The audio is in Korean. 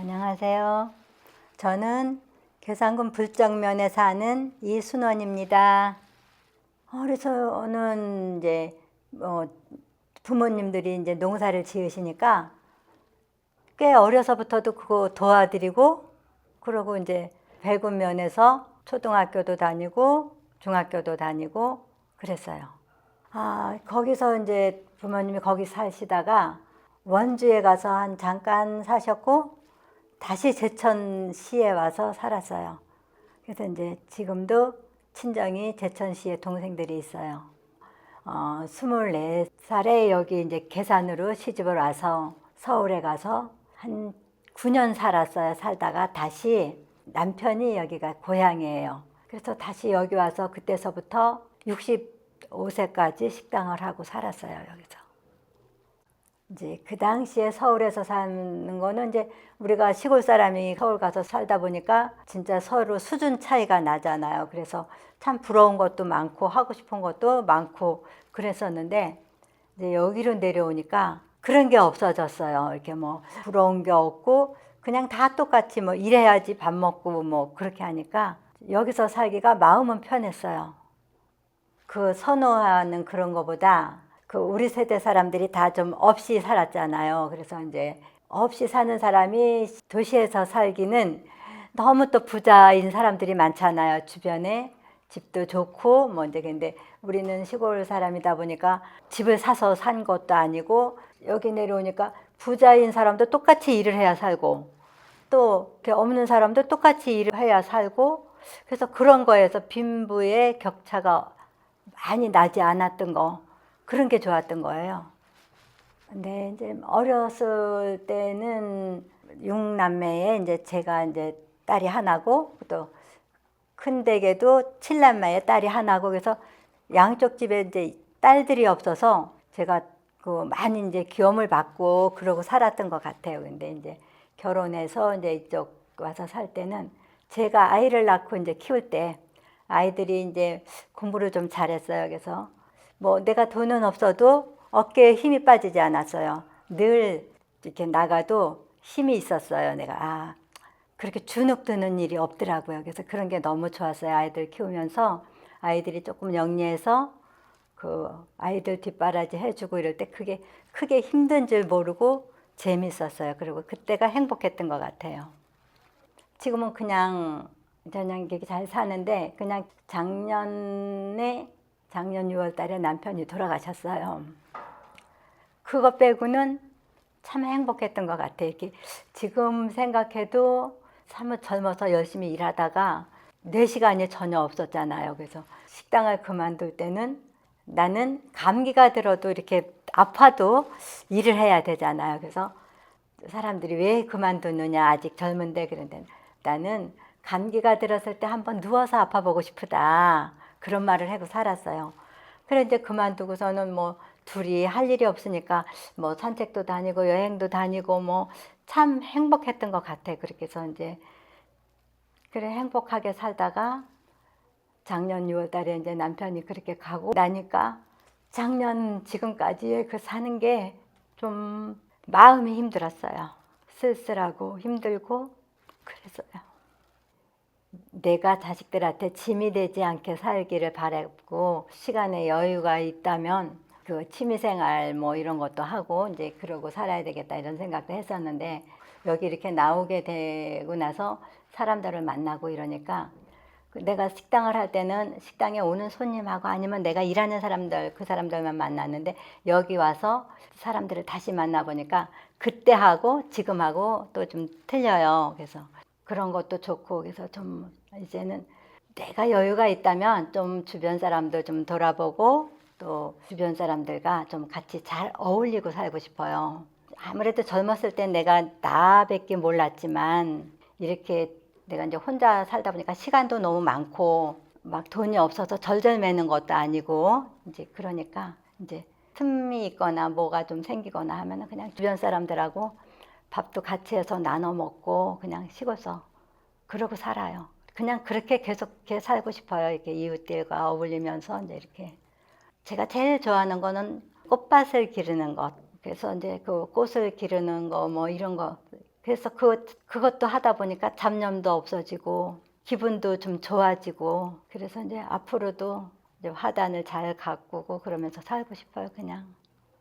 안녕하세요. 저는 계산군 불정면에 사는 이순원입니다. 어려서는 이제 뭐 부모님들이 이제 농사를 지으시니까 꽤 어려서부터도 그거 도와드리고 그러고 이제 배구면에서 초등학교도 다니고 중학교도 다니고 그랬어요. 아, 거기서 이제 부모님이 거기 사시다가 원주에 가서 한 잠깐 사셨고 다시 제천시에 와서 살았어요. 그래서 이제 지금도 친정이 제천시에 동생들이 있어요. 어, 24살에 여기 이제 계산으로 시집을 와서 서울에 가서 한 9년 살았어요. 살다가 다시 남편이 여기가 고향이에요. 그래서 다시 여기 와서 그때서부터 65세까지 식당을 하고 살았어요. 여기서. 이제 그 당시에 서울에서 사는 거는 이제 우리가 시골 사람이 서울 가서 살다 보니까 진짜 서로 수준 차이가 나잖아요. 그래서 참 부러운 것도 많고 하고 싶은 것도 많고 그랬었는데 이제 여기로 내려오니까 그런 게 없어졌어요. 이렇게 뭐 부러운 게 없고 그냥 다 똑같이 뭐 일해야지 밥 먹고 뭐 그렇게 하니까 여기서 살기가 마음은 편했어요. 그 선호하는 그런 거보다 그 우리 세대 사람들이 다 좀 없이 살았잖아요. 그래서 이제 없이 사는 사람이 도시에서 살기는 너무 또 부자인 사람들이 많잖아요. 주변에 집도 좋고 뭐 이제 근데 우리는 시골 사람이다 보니까 집을 사서 산 것도 아니고 여기 내려오니까 부자인 사람도 똑같이 일을 해야 살고 또 없는 사람도 똑같이 일을 해야 살고 그래서 그런 거에서 빈부의 격차가 많이 나지 않았던 거 그런 게 좋았던 거예요. 근데 이제 어렸을 때는 육남매에 이제 제가 이제 딸이 하나고 또 큰 댁에도 칠남매에 딸이 하나고 그래서 양쪽 집에 이제 딸들이 없어서 제가 그 많이 이제 기염을 받고 그러고 살았던 것 같아요. 근데 이제 결혼해서 이제 이쪽 와서 살 때는 제가 아이를 낳고 이제 키울 때 아이들이 이제 공부를 좀 잘했어요. 그래서 뭐 내가 돈은 없어도 어깨에 힘이 빠지지 않았어요. 늘 이렇게 나가도 힘이 있었어요. 내가 아 그렇게 주눅 드는 일이 없더라고요. 그래서 그런 게 너무 좋았어요. 아이들 키우면서 아이들이 조금 영리해서 그 아이들 뒷바라지 해주고 이럴 때 그게 크게 힘든 줄 모르고 재밌었어요. 그리고 그때가 행복했던 것 같아요. 지금은 그냥 그냥 이렇게 잘 사는데 그냥 작년에 작년 6월 달에 남편이 돌아가셨어요. 그거 빼고는 참 행복했던 것 같아요. 이렇게 지금 생각해도 사뭇 젊어서 열심히 일하다가 내 시간이 전혀 없었잖아요. 그래서 식당을 그만둘 때는 나는 감기가 들어도 이렇게 아파도 일을 해야 되잖아요. 그래서 사람들이 왜 그만두느냐 아직 젊은데 그런데 나는 감기가 들었을 때 한번 누워서 아파 보고 싶다 그런 말을 하고 살았어요. 그래 이제 그만두고서는 뭐 둘이 할 일이 없으니까 뭐 산책도 다니고 여행도 다니고 뭐 참 행복했던 것 같아. 그렇게 해서 이제 그래 행복하게 살다가 작년 6월 달에 이제 남편이 그렇게 가고 나니까 작년 지금까지 그 사는 게 좀 마음이 힘들었어요. 쓸쓸하고 힘들고 그래서요. 내가 자식들한테 짐이 되지 않게 살기를 바랬고 시간에 여유가 있다면 그 취미생활 뭐 이런 것도 하고 이제 그러고 살아야 되겠다 이런 생각도 했었는데 여기 이렇게 나오게 되고 나서 사람들을 만나고 이러니까 그 내가 식당을 할 때는 식당에 오는 손님하고 아니면 내가 일하는 사람들 그 사람들만 만났는데 여기 와서 사람들을 다시 만나 보니까 그때하고 지금하고 또 좀 틀려요. 그래서 그런 것도 좋고 그래서 좀 이제는 내가 여유가 있다면 좀 주변 사람들 좀 돌아보고 또 주변 사람들과 좀 같이 잘 어울리고 살고 싶어요. 아무래도 젊었을 땐 내가 나밖에 몰랐지만 이렇게 내가 이제 혼자 살다 보니까 시간도 너무 많고 막 돈이 없어서 절절매는 것도 아니고 이제 그러니까 이제 틈이 있거나 뭐가 좀 생기거나 하면은 그냥 주변 사람들하고 밥도 같이 해서 나눠 먹고 그냥 식어서 그러고 살아요. 그냥 그렇게 계속 이렇게 살고 싶어요. 이렇게 이웃들과 어울리면서 이제 이렇게 제가 제일 좋아하는 거는 꽃밭을 기르는 것. 그래서 이제 그 꽃을 기르는 거 뭐 이런 거 그래서 그 그것도 하다 보니까 잡념도 없어지고 기분도 좀 좋아지고 그래서 이제 앞으로도 이제 화단을 잘 가꾸고 그러면서 살고 싶어요 그냥.